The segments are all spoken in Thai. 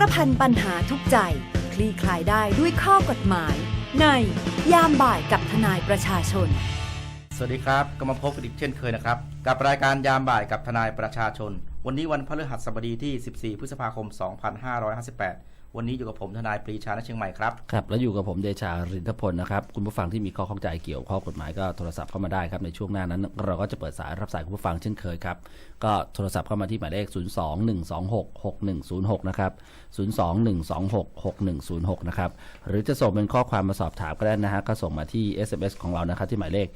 ารพันปัญหาทุกใจ คลี่คลายได้ด้วยข้อกฎหมาย ในยามบ่ายกับทนายประชาชน สวัสดีครับก็มาพบกันอีกเช่นเคยนะครับ กับรายการยามบ่ายกับทนายประชาชน วันนี้วันพฤหัสบดีที่ 14 พฤษภาคม 2558 วันนี้อยู่กับผมทนายปรีชาณเชียงใหม่ครับครับ แล้วอยู่กับผมเดชารินทพลนะครับ คุณผู้ฟังที่มีข้อข้องใจเกี่ยวข้อกฎหมายก็โทรศัพท์เข้ามาได้ครับ ในช่วงหน้านั้น เราก็จะเปิดสายรับสายคุณผู้ฟังเช่นเคยครับ ก็โทรศัพท์เข้ามาที่หมายเลข 021266106 นะครับ 021266106 นะครับ หรือจะส่งเป็นข้อความมาสอบถามก็ได้นะฮะก็ส่งมาที่ SMS ของเรานะครับที่หมายเลข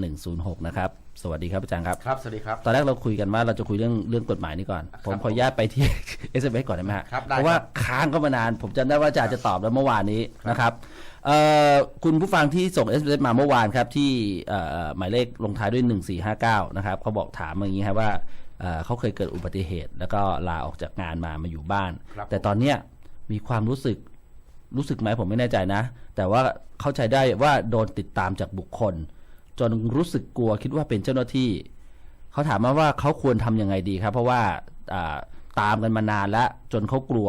4838106 นะครับ สวัสดีครับอาจารย์ครับ ครับ สวัสดีครับ ตอนแรกเราคุยกันว่าเราจะคุยเรื่องเรื่องกฎหมายนี้ก่อน ผมขออนุญาตไปที่ SMS ก่อนได้ไหมฮะครับได้เพราะว่าครับค้างเข้ามานาน ผมจำได้ว่าอาจารย์จะตอบแล้วเมื่อวานนี้นะครับเอ่อคุณผู้ฟังที่ส่ง SMS มาเมื่อวานครับ ที่เอ่อหมายเลขลงท้ายด้วย 1459 นะครับเขาบอกถามมาอย่างนี้ครับว่าเอ่อเขาเคยเกิดอุบัติเหตุ แล้วก็ลาออกจากงานมามาอยู่บ้านครับแต่ตอนเนี้ยมีความรู้สึกรู้สึกไหมผมไม่แน่ใจนะ แต่ว่าเข้าใจได้ว่าโดนติดตามจากบุคคล จนรู้สึกกลัวคิดว่าเป็นเจ้าหน้าที่ เขาถามมาว่าเขาควรทำยังไงดีครับ เพราะว่าอ่าตามกันมานานแล้วจนเขากลัว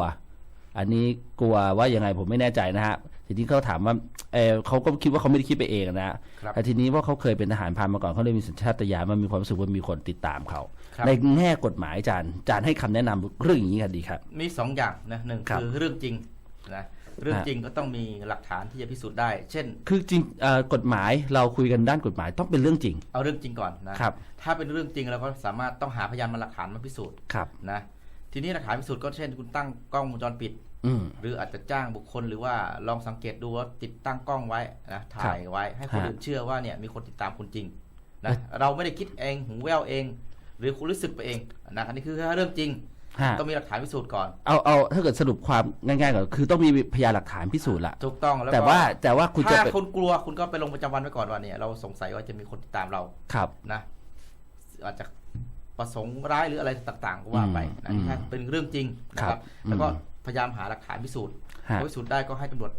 อันนี้กลัวว่ายังไงผมไม่แน่ใจนะฮะทีนี้เขาถามว่าเออเขาก็คิดว่าเขาไม่ได้คิดไปเองนะครับแต่ทีนี้ว่าเขาเคยเป็นทหารพรานมาก่อนเขาเลยมีสัญชาตญาณมันมีความรู้สึกว่ามีคนติดตามเขาครับในแง่กฎหมายอาจารย์อาจารย์ให้คำแนะนำเรื่องอย่างนี้กันดีครับ มีสองอย่างนะหนึ่งครับคือเรื่องจริงนะ เรื่องฮะจริงก็ต้องมีหลักฐานที่จะพิสูจน์ได้ เช่น คือจริงเอ่อกฎหมายเราคุยกันด้านกฎหมายต้องเป็นเรื่องจริง เอาเรื่องจริงก่อนนะครับ ถ้าเป็นเรื่องจริงเราก็สามารถต้องหาพยานมาหลักฐานมาพิสูจน์ครับนะทีนี้หลักฐานพิสูจน์ก็เช่น คุณตั้งกล้องวงจรปิดอืมหรืออาจจะจ้างบุคคลหรือว่าลองสังเกตดูว่าติดตั้งกล้องไว้นะถ่ายไว้ ให้คนฮะอื่นเชื่อว่าเนี่ยมีคนติดตามคุณจริงเอ้นะยเราไม่ได้คิดเองหูแววเอง หรือคุณรู้สึกไปเองนะอันนี้คือเรื่องจริง ฮะ ต้องมีหลักฐานพิสูจน์ก่อน เอาเอาถ้าเกิดสรุปความง่ายๆก่อนคือต้องมีพยานหลักฐานพิสูจน์ละถูกต้องแล้วก็แต่ว่าแต่ว่าคุณจะถ้าเป็นคุณกลัวคุณก็ไปลงประจำวันไว้ก่อนว่าเนี่ยเราสงสัยว่าจะมีคนติดตามเราครับ นะ อาจจะประสงค์ร้ายหรืออะไรต่างๆก็ว่าไปนะอืมถ้าเป็นเรื่องจริงนะคครัรับบแล้วก็อืม พยายามหาหลักฐานพิสูจน์ฮะ พอพิสูจน์ได้ก็ให้ตำรวจ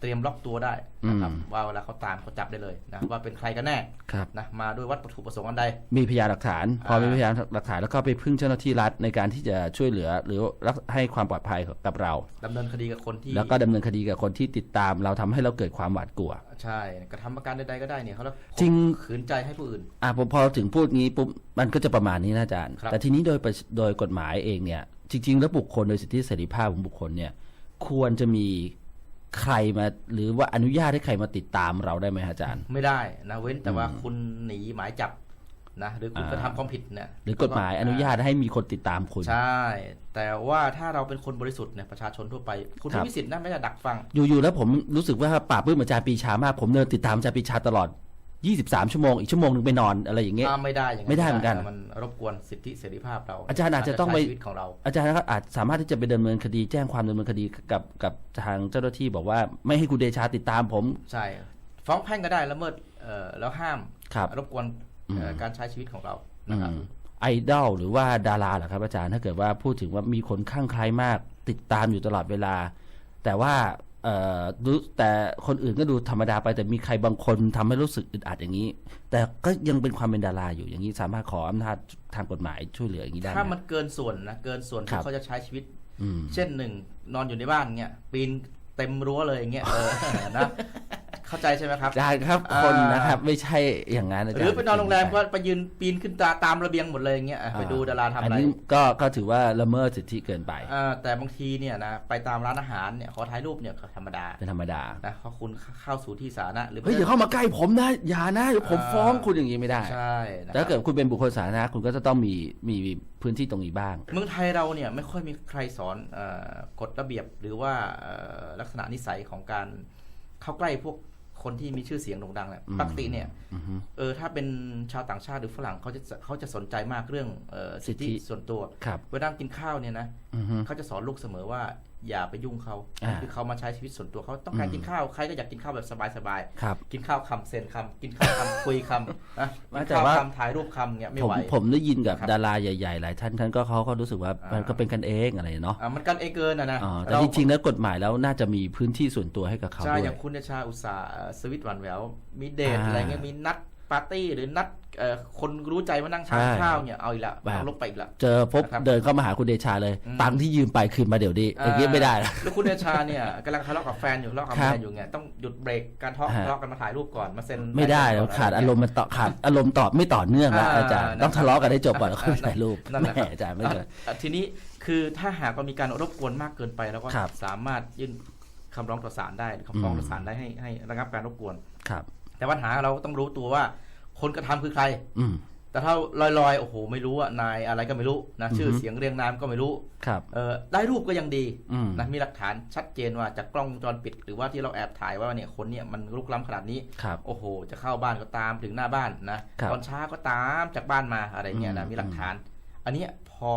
เตรียมล็อกตัวได้นะครับอืมว่าเวลาเขาตามเขาจับได้เลยนะว่าเป็นใครกันแน่ครับนะมาด้วยวัตถุประสงค์อันใด มีพยานหลักฐาน พออ่ามีมีพยานหลักฐานแล้วก็ไปพึ่งเจ้าหน้าที่รัฐในการที่จะช่วยเหลือ หรือรักให้ความปลอดภัยกับเราดำเนินคดีกับคนที่ แล้วก็ดำเนินคดีกับคนที่ติดตาม เราทำให้เราเกิดความหวาดกลัว ใช่กระทำประการใดๆก็ได้เนี่ยเขาเรียกจริงขืนใจให้ผู้อื่นอ่าผมพอถึงพูดงี้ปุ๊บมันก็จะประมาณนี้นะอาจารย์ครับแต่ทีนี้โดยประโดยกฎหมายเองเนี่ยจริงๆแล้วบุคคลโดยสิทธิเสรีภาพของบุคคลเนี่ยควรจะมี ใครมาหรือว่าอนุญาตให้ใครมาติดตามเราได้ไหมฮะอาจารย์ ไม่ได้นะเว้นแต่ว่าอืมคุณหนีหมายจับนะหรือคุณอ่ากระทำความผิดเนี่ยหรือกฎหมายอนุญาตให้มีคนติดตามคุณใช่ แต่ว่าถ้าเราเป็นคนบริสุทธิ์เนี่ยประชาชนทั่วไปคุณครับมีสิทธิ์นะไม่ได้ดักฟัง อยู่ๆแล้วผมรู้สึกว่าปราบปลื้มอาจารย์ปรีชามากผมเดินติดตามอาจารย์ปรีชาตลอด 23 ชั่วโมง อีกชั่วโมงหนึงไปนอนอะไรอย่างเงี้ยอ่าไม่ได้อย่างไม่ได้เหมือนกัน มันรบกวนสิทธิเสรีภาพเรา อาจารย์อาจจะต้องไปใช้ชีวิตของเรา อาจารย์นะครับอาจสามารถที่จะไปดำเนินคดีแจ้งความดำเนินคดีกับกับทางเจ้าหน้าที่บอกว่าไม่ให้คุณเดชาติดตามผม ใช่ ฟ้องแพ่งก็ได้ละเมิดเอ่อแล้วห้ามครับรบกวนเอ่ออมการใช้ชีวิตของเราอืนะครับมไอดอลหรือว่าดาราเหรอครับอาจารย์ถ้าเกิดว่าพูดถึงว่ามีคนข้างใครมากติดตามอยู่ตลอดเวลา แต่ว่า เอ่อดูแต่คนอื่นก็ดูธรรมดาไปแต่มีใครบางคนทำให้รู้สึกอึดอัดอย่างนี้ แต่ก็ยังเป็นความเป็นดาราอยู่อย่างนี้สามารถขออำนาจทางกฎหมายช่วยเหลืออย่างนี้ได้ไหถ้ามมันเกินส่วนนะเกินส่วนครัที่บเขาจะใช้ชีวิตอืมเช่นหนึ่งนอนอยู่ในบ้านเงี้ยปีนเต็มรั้วเลยอย่างเงี้ยเออนะ เข้าใจใช่ไหมครับอาจารย์ครับอ่าคนนะครับ ไม่ใช่อย่างนั้นอาจารย์หรือไปนอนโรงแรมก็ไปยืนปีนขึ้นตาตามระเบียงหมดเลยอย่างเงี้ยอะไปดูดาราทำอัอะนไรนี้ก็ก็ถือว่าละเมิดสิทธิเกินไปอ่าแต่บางทีเนี่ยนะไปตามร้านอาหารเนี่ยขอถ่ายรูปเนี่ยก็ธรรมดาเป็นธรรมดานะเขาคุณเข้าสู่ที่สาธารณะหรือเฮ้ยอย่าเข้ามาใกล้ผมนะอย่านะเดี๋ยวผมอ่าฟ้องคุณอย่างนี้ไม่ได้ใช่นะแต่ถ้าเกิดคุณเป็นบุคคลสาธารณะคุณก็จะต้องมีมีพื้นที่ตรงนี้บ้าง เมืองไทยเราเนี่ยไม่ค่อยมีใครสอนเออกฎระเบียบหรือว่าเอ่อลักษณะนิสัยของการเข้าใกล้พวก คนที่มีชื่อเสียงโด่งดังเนี่ยอืมปกติเนี่ยอือฮึเออถ้าเป็นชาวต่างชาติหรือฝรั่งเขาจะเขาจะสนใจมากเรื่องเออสิทธิสิทธิส่วนตัวครับเวลากินข้าวเนี่ยนะอือฮึเขาจะสอนลูกเสมอว่า อย่าไปยุ่งเขาอ่าคือเขามาใช้ชีวิตส่วนตัวเขาต้องการอืมกินข้าวใครก็อยากกินข้าวแบบสบายครับๆกินข้าวคำเซนคำกินข้าวคำคุยคำนะไม่กินแต่ข้าวว่าคำถ่ายรูปคำเนี่ยไม่ผมไหวผมได้ยินกับครับดาราใหญ่ๆหลายท่านท่านก็เขาก็รู้สึกว่าอ่ามัมันก็เป็นกันเองอะไรเนาะอะมันกันเองเกินนะนะอ๋อแต่เราจริงๆแล้วกฎหมายแล้วน่าจะมีพื้นที่ส่วนตัวให้กับเขาใช่ด้วอยย่างคุณเดชาอุตสาห์สวิตหวานแหววมีเดทอ่าอะไรเงี้ยมีนัด ปาร์ตี้หรือนัดเอ่อคนรู้ใจมานั่งทานใช่ข้าวเนี่ยเอาอีกละแบบเอาลบไปอีกละเจอพบนะครับเดินเข้ามาหาคุณเดชาเลยอืมตังค์ที่ยืมไปคืนมาเดี๋ยวนี้อย่างนี้ไม่ได้นะแล้วคุณเดชาเนี่ยกำลังทะเลาะกับแฟนอยู่ทะเลาะกับครัแฟบนอยู่ไงต้องหยุดเบรกการทะเลาะฮะทะเลาะกันมาถ่ายรูปก่อนมาเซ็นไม่ได้ใบแล้วก่นขาดอารมณ์มันต่อขาดอารมณ์ตอบไม่ต่อเนื่องแล้วอ่าอาจารย์นะครับต้องทะเลาะกันให้จบก่อนแล้วค่อยถ่ายรูปนั่นแหละครับแหมอาจารย์ไม่เลยอะทีนี้คือถ้าหากว่ามีการรบกวนมากเกินไปแล้วก็ครับสามารถยื่นคำร้องต่อศาลได้หรือคำฟ้องอืมต่อศาลได้ให้ให้ระงับการรบกวนครับ แต่ปัญหาเราต้องรู้ตัวว่า คนกระทำคือใคร อืมแต่ถ้าลอยๆ โอ้โห ไม่รู้ว่านายอะไรก็ไม่รู้นะชื่ออฮึเสียงเรียงนามก็ไม่รู้ครับเออได้รูปก็ยังดีอืมนะมีหลักฐานชัดเจนว่าจากกล้องวงจรปิด หรือว่าที่เราแอบถ่ายว่าเนี่ยคนเนี่ยมันลุกล้ำขนาดนี้ครับโอ้โห จะเข้าบ้านก็ตามถึงหน้าบ้านนะครับตอนเช้าก็ตามจากบ้านมาอะไรเงี้ยนะอืมมีหลักฐาน อันเนี้ยพอ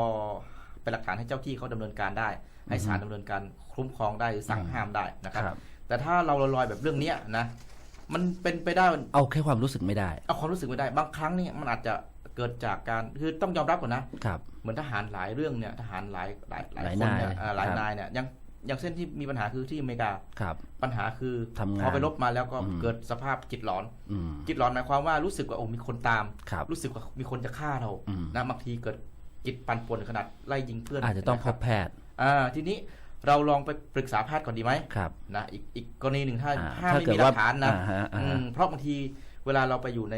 เป็นหลักฐานให้เจ้าที่เขาดำเนินการได้ ให้ศาลดำเนินการคุ้มครองได้หรือสั่งอืมห้ามได้นะครับครับ แต่ถ้าเราลอยๆแบบเรื่องเนี้ยนะ มันเป็นไปได้เอาแค่ความรู้สึกไม่ได้ เอาความรู้สึกไม่ได้ บางครั้งเนี่ยมันอาจจะเกิดจากการคือต้องยอมรับก่อนนะครับ เหมือนทหารหลายเรื่องเนี่ยทหารหลายหลายหลายหลายคนนายเนี่ยอ่าหลายครับ นายเนี่ยอย่างอย่างเส้นที่มีปัญหาคือที่อเมริกา ครับ ปัญหาคือทำงานพอไปลบมาแล้วก็อืม เกิดสภาพจิตหลอน อืม จิตหลอนหมายความว่ารู้สึกว่าโอ้มีคนตาม ครับ รู้สึกว่ามีคนจะฆ่าเราอืม นะบางทีเกิดจิตปั่นป่วนขนาดไล่ยิงเพื่อนอาจจะต้องพนครับแพทย์ อ่าทีนี้ เราลองไปปรึกษาแพทย์ก่อนดีไหมครับนะอีกอีกกรณีหนึ่งถ้าอ่าถ้าถ้าไม่เกิดมีหลัว่ากฐานนะอ่าฮะอ่าฮะอืมเพราะบางทีเวลาเราไปอยู่ใน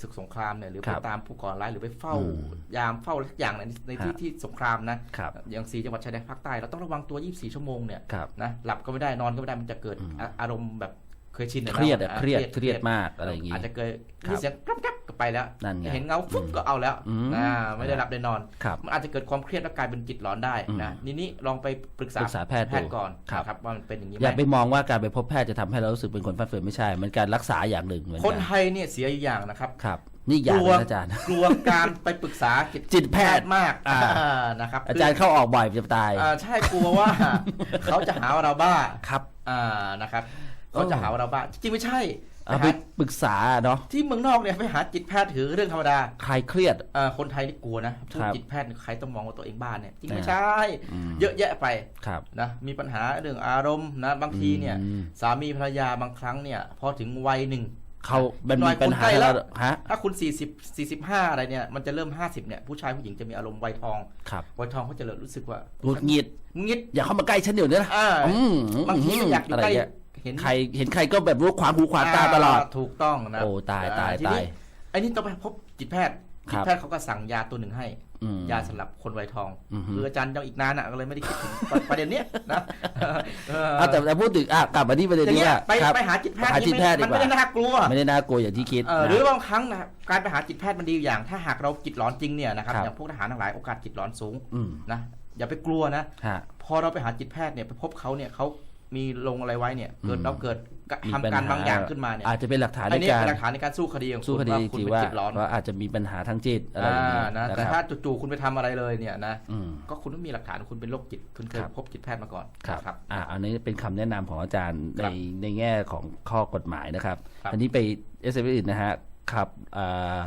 ศึกสงครามเนี่ยหรือคไปรับตามผู้ก่อร้ายหรือไปเฝ้าอืมยามเฝ้าทุกอย่างในในที่ฮะที่สงครามนะครับอย่างสีจังหวัดชายแดนภาคใต้เราต้องระวังตัว 24 ชั่วโมงเนี่ยครับนะหลับก็ไม่ได้นอนก็ไม่ได้มันจะเกิดอืมอะอารมณ์แบบ เคยชินนะเครียดอะอะเครียดเครียดมากอะไรอย่างงี้อาจจะเกิดครับมีเสียงกรับกรับก็ไปแล้วนั่นไงเห็นเงาฟุบอืมก็เอาแล้วอืมอ่าไม่ได้หลับได้นอนครับมันอาจจะเกิดความเครียดแล้วกลายเป็นจิตหลอนได้นะอืมนี่นี่ลองไปปรึกษาปรึกษาแพทย์ดูก่อนครับนะครับว่ามันเป็นอย่างนี้ไหอย่าไปมมองว่าการไปพบแพทย์จะทำให้เรารู้สึกเป็นคนฟันเฟือนไม่ใช่ มันการรักษาอย่างหนึ่งเหมือนคนกันไทยเนี่ยเสียอยู่อย่างนะครับครับนี่อย่างกลัวนะอาจารย์กลัวการไปปรึกษาจิตจิตแพทย์มากอ่าอ่านะครับ อาจารย์เข้าออกบ่อยจะตายอ่าใช่กลัวว่าเขาจะหาว่าเราบ้าครับอ่านะครับ เขาจะหาว่าเราบ้าจริงๆไม่ใช่เอาไปไปหาปรึกษาเนาะที่เมืองนอกเนี่ยไปหาจิตแพทย์ถือเรื่องธรรมดาใครเครียดอ่าคนไทยนี่กลัวนะพูดครับจิตแพทย์ใครต้องมองว่าตัวเองบ้าเนี่ยจริงอ่าไม่ใช่ อืม เยอะแยะไป ครับ นะมีปัญหาเรื่องอารมณ์นะบางทีเนี่ยอืม สามีภรรยาบางครั้งเนี่ยพอถึงวัยหนึ่ง เขามันหน่มีอยปัญหาคนใกล้แล้ว ฮะถ้าคุณ 40 45 อะไรเนี่ยมันจะเริ่ม 50เนี่ยผู้ชายผู้หญิงจะมีอารมณ์วัยทองครับวัยทองเขาจะเริ่มรู้สึกว่าหงุดหงิด งิด อย่าเข้ามาใกล้ฉันเดี๋ยวนี้นะอ่า อืมบางทีก็อยากอยู่อะไรใกล้เงี้ย เห็นใครเห็นใครก็แบบรู้ขวางหูขวางตาตลอดาถูกต้องนะโอ้ตายตายอ่ทีนี้ตายไอ้นี่ต้องไปพบจิตแพทย์คจิรัตบแพทย์เขาก็สั่งยาตัวหนึ่งให้อืมยาสำหรับคนวัยทองอือฮึคืออาจารย์ยังอีกนานอะก็เลยไม่ได้คิดถึงประเด็นเนี้ยนะเอออะแต่แต่พูดถึงอะกลับมาที่ประเด็นอย่างนี้เงี้ยว่าไปครับไปหาจิตแพทย์หาจิตแพทย์นี่ดีมันกว่าไม่ได้น่ากลัวไม่ได้น่ากลัวอย่างที่คิดเออนะหรือบางครั้งนะการไปหาจิตแพทย์มันดีอยู่อย่าง ถ้าหากเราจิตหลอนจริงเนี่ยนะครับครับอย่างพวกทหารทั้งหลายโอกาสจิตหลอนสูงอืมนะอย่าไปกลัวนะฮะพอเราไปหาจิตแพทย์เนี่ยไปพบเขาเนี่ยเขา มีลงอะไรไว้เนี่ยเกิดอืมเราเกิดมีทำปัญการหบางอย่างขึ้นมาเนี่ยอาจจะเป็นหลักฐานอัในนนี้การเป็นหลักฐานในการสู้คดีของสู้คุณคดีว่าคุณที่เป็นว่าจิตหลอนว่าอาจจะมีปัญหาทางจิตอะไรอย่างนี้อ่านะนะแต่คถ้ารับจู่ๆคุณไปทำอะไรเลยเนี่ยนะอืมก็คุณต้องมีหลักฐานว่าคุณเป็นโรคจิตคุณเคยครับพบจิตแพทย์มาก่อนครับนะครับอ่าอันนี้เป็นคำแนะนำของอาจารย์คในรับในแง่ของข้อกฎหมายนะครับครับอันนี้ไปเอสเอฟนะฮะขับอ่า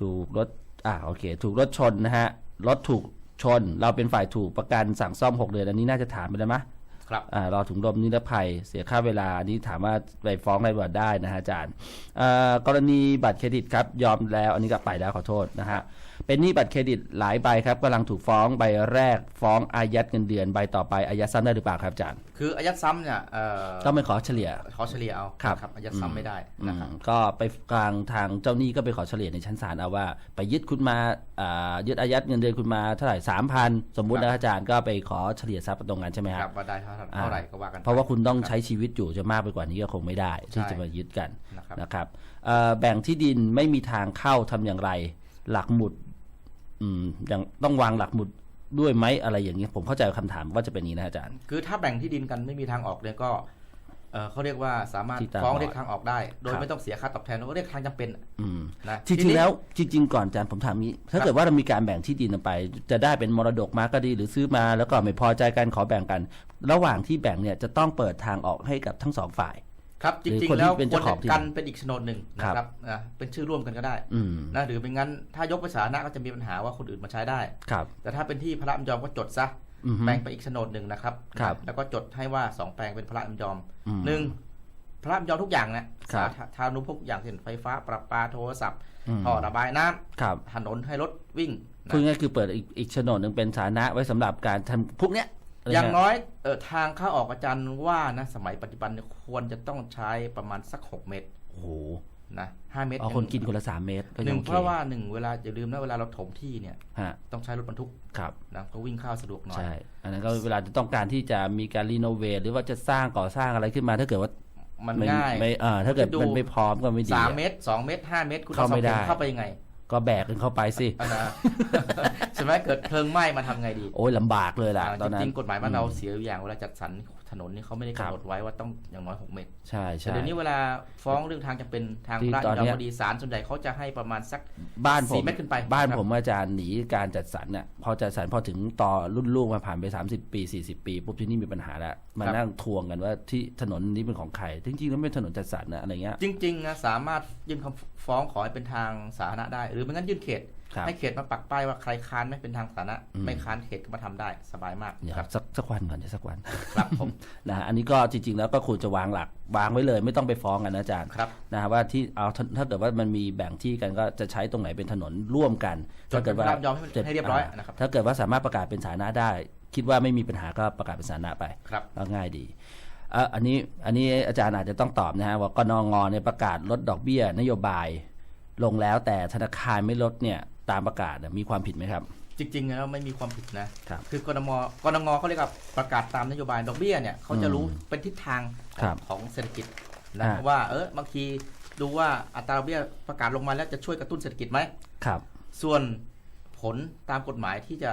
ถูกรถอ่าโอเค ถูกรถชนนะฮะรถถูกชน เราเป็นฝ่ายถูกประกันสั่งซ่อม 6 เดือน อันนี้น่าจะถามไปแล้วมั้ย ครับอ่ารอถุงลมนิรภัย เสียค่าเวลาอันนี้ถามว่าไปฟ้องอะไรบ่ได้นะฮะอาจารย์อ่ากรณีบัตรเครดิตครับยอมแล้ว อันนี้ก็ไปแล้วขอโทษนะฮะเป็นหนี้บัตรเครดิตหลายใบครับกำลังถูกฟ้องใบแรกฟ้องอายัดเงินเดือนใบต่อไปอายัดซ้ำได้หรือเปล่าครับอาจารย์คืออายัดซ้ำเนี่ยเอ่อต้องไปขอเฉลี่ย ขอเฉลี่ยเอาครับนะอายัดซ้ำไม่ได้อืนะครับมก็ไปกลางทางเจ้าหนี้ก็ไปขอเฉลี่ยในชั้นศาลเอาว่าไปยึดคุณมาอ่ายึดอายัดเงินเดือนคุณมาเท่าไหร่สามพันสมมุติครับ นะอาจารย์ก็ไปขอเฉลี่ยทรัพย์ตรงนั้นใช่ไหมคครัรับบว่าได้เท่าอ่าเท่าไหร่ก็ว่ากันไปเพราะว่าคุณต้องครับใช้ชีวิตอยู่จะมากไปกว่านี้ก็คงไม่ได้ ที่ใช่จะมายึดกันนะครับนะครับเอ่อแบ่งที่ดินไม่มีทางเข้าทำอย่างไร หลักหมุดอืมอย่างต้องวางหลักหมุดด้วยไหมอะไรอย่างนี้ผมเข้าใจคำถามว่าจะเป็นอย่างนี้นะอาจารย์ คือถ้าแบ่งที่ดินกันไม่มีทางออกเนี่ยก็ เอ่อเขาเรียกว่าสามารถที่ตาฟ้องบอดเรียกทางออกได้ โดยครับไม่ต้องเสียค่าตอบแทนเขาเรียกทางจำเป็นอืมนะจทีริงนี้ๆแล้วจริง ๆ ก่อนอาจารย์ผมถามนี้ ถ้าเกิดว่าเรามีการแบ่งที่ดินออกไป จะได้เป็นมรดกมาก็ดีหรือซื้อมาแล้วก็ไม่พอใจกันขอแบ่งกัน ระหว่างที่แบ่งเนี่ยจะต้องเปิดทางออกให้กับทั้งสองฝ่ายครับจหรือริงคนๆที่แล้วเป็นควเจ้ารของที่กันเป็นอีกโฉนดหนึ่งนะคครัรับบนะเป็นชื่อร่วมกันก็ได้อืมนะหรือเป็นงั้นถ้ายกไปสาธารณะก็จะมีปัญหาว่าคนอื่นมาใช้ได้ครับแต่ถ้าเป็นที่พระอัมยอมก็จดซะ อือฮึแบ่งไปอีกโฉนดหนึ่งนะครับครับ แล้วก็จดให้ว่าสองแปลงเป็นพระอัมยอมอืมหนึ่งพระรามยอมทุกอย่างนะครับสาธารณูปโภคอย่างเช่นไฟฟ้าประปาโทรศัพท์อืมท่อระบายน้ำครับถนนให้รถวิ่งนะพูดง่ายๆคือเปิดอีกอีกโฉนดหนึ่งเป็นสาธารณะไว้สำหรับการทำพวกเนี้ยะไรอย่างเงี้น้อยเออทางเข้าออกอาจารย์ว่านะสมัยปัจจุบันเนี่ยควรจะต้องใช้ประมาณสัก6เมตรโอ้โห นะห้าเมตรเอาคนกินคนละสามเมตรก็หยันึ่งงโอเพเคราะว่าหนึ่งเวลาอย่าลืมนะเวลาเราถมที่เนี่ยฮะต้องใช้รถบรรทุกครับนะก็วิ่งเข้าสะดวกหน่อยใช่อันนั้นก็เวลาจะต้องการที่จะมีการรีโนเวทหรือว่าจะสร้างก่อสร้างอะไรขึ้นมาถ้าเกิดว่ามันไม่ง่ายไม่เอ่าถ้าเกิดดูมันไม่พร้อมก็ไม่ดีสามอะเมตรสองเมตรห้าเมตรคุณเข้าไม่ได้อสองข็เข้าไปยังไง ก็แบกกันเข้าไปสิอันนะใช่ไหมเกิดเพลิงไหม้มาทำไงดี โอ้ยลำบากเลยล่ะอ่าตอนนั้จนริงๆกฎหมายบ้านเราเสียอยู่อย่างเวลาจัดสรรถ นนนี่เขาไม่ได้ครับกำหนดไว้ว่าต้องอย่างน้อย 6 เมตร ใช่แต่ใช่เดี๋ยวนี้เวลาฟ้องเรื่องทางจะเป็นทางที่พระตอนยอเนี้มยคดีศาลส่วนใหญ่เขาจะให้ประมาณสักบ้านผสี่มเมตรขึ้นไป บ้านครับผมอาจารย์หนีการจัดสรรน่ะพอจัดสรรพอถึงต่อรุ่นลูกมาผ่านไป 30 ปี 40 ปีปุ๊บที่นี่มีปัญหาแล้วมานั่งทวงกันว่าที่ถนนนี้เป็นของใครจริงๆแล้วไม่เป็นถนนจัดสรรนะอะไรเงี้ยจริงๆนะสามารถยื่นคำฟ้องขอให้เป็นทางสาธารณะได้ หรือไม่งั้นยื่นเขตครับ ให้เขตมาปักป้ายว่าใครค้านไม่เป็นทางสาธารณะอืมไม่ค้านเขตก็มาทำได้สบายมากเนี่ยคครัรับบสักสักวันก่อนจะสักวันครับผมนะฮะอันนี้ก็จริง ๆ แล้วก็ควรจะวางหลักวางไว้เลย ไม่ต้องไปฟ้องกันนะอาจารย์ครับนะฮะว่าที่เอาถ้าถ้าเกิดว่ามันมีแบ่งที่กันก็จะใช้ตรงไหนเป็นถนนร่วมกันจนเป็นพระรามยอมให้ให้เรียบร้อยนะครับถ้าเกิดว่าสามารถประกาศเป็นสาธารณะได้ คิดว่าไม่มีปัญหาก็ประกาศเป็นสาธารณะไปครับก็ง่ายดีเอ่ออันนี้อันนี้อาจารย์อาจจะต้องตอบนะฮะว่ากนงเนี่ยประกาศลดดอกเบี้ยนโยบายลงแล้วแต่ธนาคารไม่ลดเนี่ย ตามประกาศเนี่ยมีความผิดไหมครับ จริงๆแล้วไม่มีความผิดนะครับคือกนมกนงเขาเรียกว่าประกาศตามนโยบายดอกเบี้ยเนี่ยเขาจะรู้เป็นทิศทางครับของเศรษฐกิจนะฮะว่าเออบางทีดูว่าอัตราดอกเบี้ยประกาศลงมาแล้วจะช่วยกระตุ้นเศรษฐกิจไหมครับ ส่วนผลตามกฎหมายที่จะ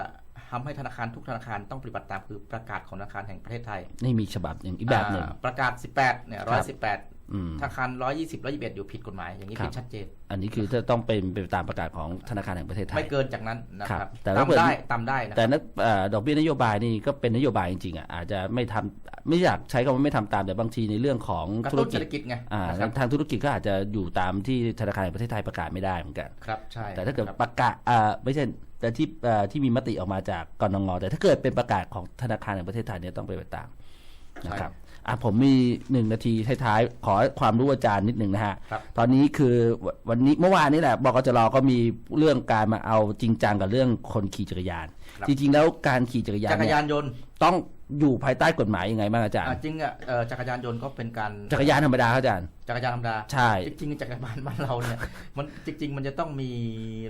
ทำให้ธนาคารทุกธนาคารต้องปฏิบัติตามคือประกาศของธนาคารแห่งประเทศไทยนี่มีฉบับหนึ่งอีกแบบหนึ่งอ่าประกาศ 18เนี่ยครับ118อืมธนาคาร120 121อยู่ผิดกฎหมาย อย่างนี้ครับผิดชัดเจน อันนี้คือจะต้องเป็นไปตามประกาศของธนาคารแห่งประเทศไทย ไม่เกินจากนั้นนะคครัรับบแต่ถ้าเกิดตามได้ตามได้นะคแต่รับนักเอ่อดอกเบี้ยนโยบายนี่ก็เป็นนโยบายจริงๆอะอาจจะไม่ทำไม่อยากใช้คำว่าไม่ทำตามแต่บางทีในเรื่องของกระธุรตุ้นกิเศจรษฐกิจไงอ่านะครับทางธุรกิจก็อาจจะอยู่ตามที่ธนาคารแห่งประเทศไทยประกาศไม่ได้เหมือนกันครับใช่แต่ถ้าเกิดครับประกาศอ่าไม่ใช่ แต่ที่เอ่อที่มีมติออกมาจากกรงงแต่ถ้าเกิดเป็นประกาศของธนาคารแห่งประเทศไทยเนี่ยต้องไปนไปตามนะครับอะผมมีหนึ่งนาทีท้ายๆขอความรู้อาจารย์นิดหนึ่งนะฮะครับตอนนี้คือววันนี้เมื่อวานนี้แหละบกจรก็มีเรื่องการมาเอาจริงจังกับเรื่องคนขี่จักรยานครับจริงๆแล้วการขี่จักรยานจักรเนี่ยยานยนต์ต้อง อยู่ภายใต้กฎหมายยังไงบ้างอาจารย์ อ่าจริงอะเอ่อจักรยานยนต์ก็เป็นการจักรยานธรรมดาครับอาจารย์ จักรยานธรรมดาใช่ จริงๆจักรยานบ้านเราเนี่ย มันจริง ๆ มันจะต้องมี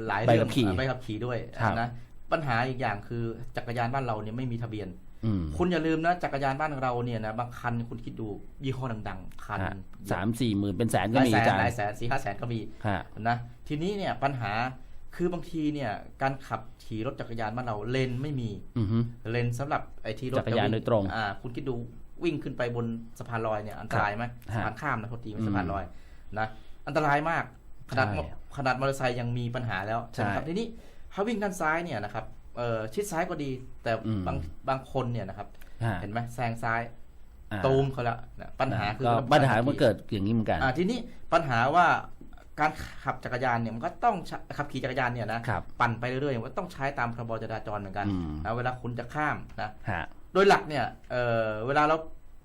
หลายใบเรื่ขับขี่อ่าใบขับขี่ด้วยครับ นะปัญหาอีกอย่างคือจักรยานบ้านเราเนี่ยไม่มีทะเบียน อืมคุณอย่าลืมนะจักรยานบ้านเราเนี่ยนะบางคันคุณคิดดูยี่ห้อดังๆ คันฮะสามสี่หมื่นเป็นแสนก็หลายมีแสอานจารย์หลายแสนสี่ห้าแสนก็มีฮะนะทีนี้เนี่ยปัญหา คือบางทีเนี่ยการขับขี่รถจักรยานบ้านเราเลนไม่มีอือฮึ เลนสำหรับไอ้ที่รถจักรยานจะวิ่โดยตรงอ่าคุณคิดดูวิ่งขึ้นไปบนสะพานลอยเนี่ยอันตรายไหมฮะสะพานข้ามนะโทษทีไม่อืมสะพานลอยนะอันตรายมากขนาดใช่ขนาดมอเตอร์ไซค์ยังมีปัญหาแล้วใช่ไหมครับทีนี้ถ้าวิ่งด้านซ้ายเนี่ยนะครับเอ่อชิดซ้ายก็ดีแต่อืม บางบางคนเนี่ยนะครับฮะเห็นไหมแซงซ้ายอ่าตูมเขาแล้วนะปัญหาคือก็ปัญหามันเกิดอย่างนี้เหมือนกัน อ่าทีนี้ปัญหาว่า การขับจักรยานเนี่ยมันก็ต้องใช้ขับขี่จักรยานเนี่ยนะครับปั่นไปเรื่อยๆมันก็ต้องใช้ตามพรบจราจรเหมือนกันอืมนะเวลาคุณจะข้ามนะฮะโดยหลักเนี่ยเอ่อเวลาเรา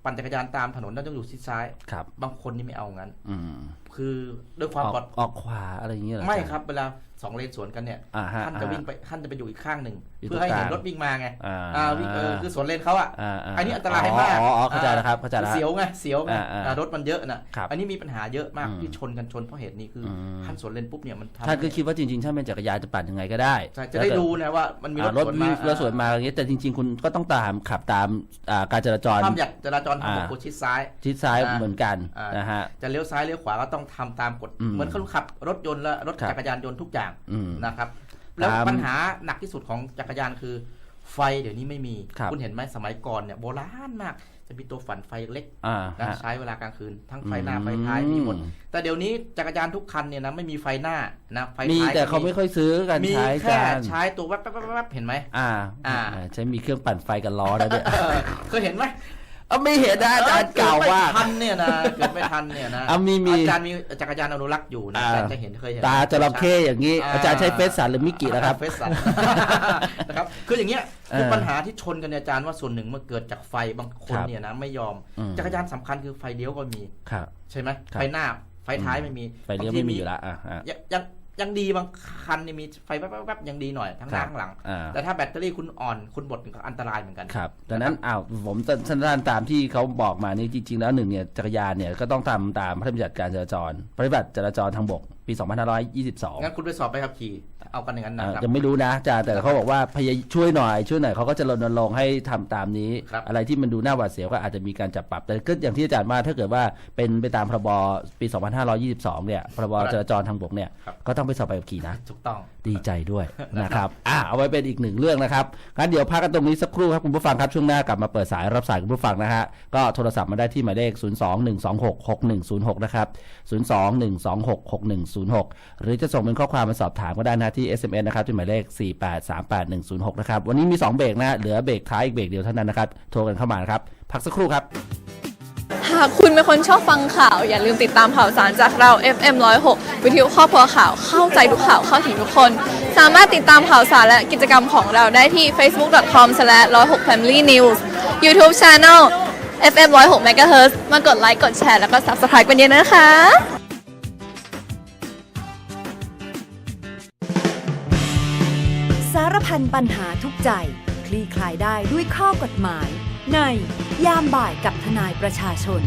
ปั่นจักรยานตามถนนเราต้องอยู่ชิดซ้ายครับบางคนนี่ไม่เอางั้นอืม คือด้วยความออกปลอดออกขวาอะไรอย่างเงี้ยเหรอไม่อาจาย์ครับเวลาสองเลนสวนกันเนี่ยอ่าฮะท่านจะอ่าฮะวิ่งไปท่านจะไปอยู่อีกข้างหนึ่งอยู่เพื่อให้เห็นตรงกลาง รถวิ่งมาไงอ่าอ่าวิ่งเออคือสวนเลนเขาอะอ่าาอันนี้อันตรายมากอ๋ออ๋อเข้าใจแล้วครับเข้าใจแล้ว เสียวไงเสียวไงอ่าอ่าอ่ารถมันเยอะนะครับอันนี้มีปัญหาเยอะมากอืมที่ชนกันชนเพราะเหตุนี้คืออม ท่านสวนเลนปุ๊บเนี่ยมันทำท่านก็คิดว่าจริงๆถ้าเป็นจักรยานจะปั่นยังไงก็ได้ใช่จะได้ดูนะว่ามันมีรอ่าถรถสวนมีมารถสวนมาอย่างเงี้ยแต่จริง ๆ คุณก็ต้องตามขับตามอ่าการจราจร ความอยากจราจรทางบกอ่ากดชิดซ้าย ทิศซ้ายอ่าเหมือนกันอ่าน นะฮะ จะเลี้ยวซ้ายเลี้ยวขวาก็ต้องทำตามกฎอืมเหมือนคนขับรถยนต์และรถครับจักรยานยนต์ทุกอย่างอืมนะครับ แล้วตามปัญหาหนักที่สุดของจักรยานคือ ไฟเดี๋ยวนี้ไม่มีครับณเห็นไหมสมัยก่อนเนี่ยโบราณมากจะมีตัวฝันไฟเล็กอ่านะฮะใช้เวลากลางคืน ทั้งไฟหน้าอืมไฟท้ายมีหมด แต่เดี๋ยวนี้จักรยานทุกคันเนี่ยนะไม่มีไฟหน้านะไฟมีท้ายแต่ก็เขาไม่ค่อยซื้อกันมีใช้แค่กัน ใช้ตัวแวบๆๆๆเห็นไหมอ่า อ่า ใช้มีเครื่องปั่นไฟกับล้อแล้วด้วยเออเคยเห็นไหม เอาไม่เห็นนะอาจารย์กล่าวว่า เกิดไม่ทันเนี่ยนะเกิดไม่ทันเนี่ยนะอะมีมี อาจารย์มีจักรยานอนุรักษ์อยู่นะอ่าอาจารย์จะเห็นเคยเห็น ตาจระเข้อย่างนี้อ่าอาจารย์ใช้เฟซสันหรือมิกินะครับ เฟสสัน นะครับ คืออย่างเงี้ยเออคือปัญหาที่ชนกันเนี่ยอาจารย์ว่าส่วนหนึ่งมันเกิดจากไฟบางคนครับเนี่ยนะไม่ยอม อืม จักรยานสำคัญคือไฟเลี้ยวก็มี ครับ ใช่ไหมครับ ไฟหน้าไฟท้ายไม่มีไฟเลี้ยวบางทีไม่มีอยู่แล้วอะอะยังยัง ยังดีบางคันนี่มีไฟแป๊บๆๆยังดีหน่อยทั้งหน้าครับข้างหลังอ่าแต่ถ้าแบตเตอรี่คุณอ่อนคุณหมดก็อันตรายเหมือนกันครับดังนั้นอ้าวผมสั้นๆตามที่เขาบอกมานี่จริง ๆ แล้วหนึ่งเนี่ยจักรยานเนี่ยก็ต้องทำตามพระราชบัญญัติการจราจร พระราชบัญญัติจราจรทางบกปี 2522งั้นคุณไปสอบไปขับขี่ เอากันอย่างนั้นนะอ่าครับ ยังไม่รู้นะอาจารย์แต่เขาบอกว่าพยายช่วยหน่อย ช่วยหน่อยเขาก็จะรณรงค์ให้ทำตามนี้ ครับ อะไรที่มันดูน่าหวาดเสียวก็อาจจะมีการจับปรับ แต่ก็อย่างที่อาจารย์ว่าถ้าเกิดว่าเป็นไปตามพรบปี 2522 เนี่ยพรบจราจรทางบกเนี่ยครับก็ต้องไปสอบใบขับขี่นะ ถูกต้อง ดีใจด้วยนะครับอะเอาไว้เป็นอีกหนึ่งเรื่องนะครับงั้นเดี๋ยวพักกันตรงนี้สักครู่ครับคุณผู้ฟังครับช่วงหน้ากลับมาเปิดสายรับสายคุณผู้ฟังนะฮะก็โทรศัพท์มาได้ที่หมายเลข 021266106 นะครับ 021266106 หรือจะส่งเป็นข้อความมาสอบถามก็ได้นะที่ SMS นะครับที่หมายเลข 4838106 นะครับ วันนี้มี 2 เบรกนะเหลือเบรกท้ายอีกเบรกเดียวเท่านั้นนะครับ โทรกันเข้ามานะครับ พักสักครู่ครับ หากคุณเป็นคนชอบฟังข่าว อย่าลืมติดตามข่าวสารจากเรา FM 106 วิทยุครอบครัวข่าวเข้าใจทุกข่าวเข้าถึงทุกคน สามารถติดตามข่าวสารและกิจกรรมของเราได้ที่ facebook.com/106familynews YouTube Channel FM 106 MHz มากดไลค์กดแชร์แล้วก็ Subscribe กันเยอะนะคะ นปัญหาทุกใจ คลี่คลายได้ด้วยข้อกฎหมาย ในยามบ่ายกับทนายประชาชน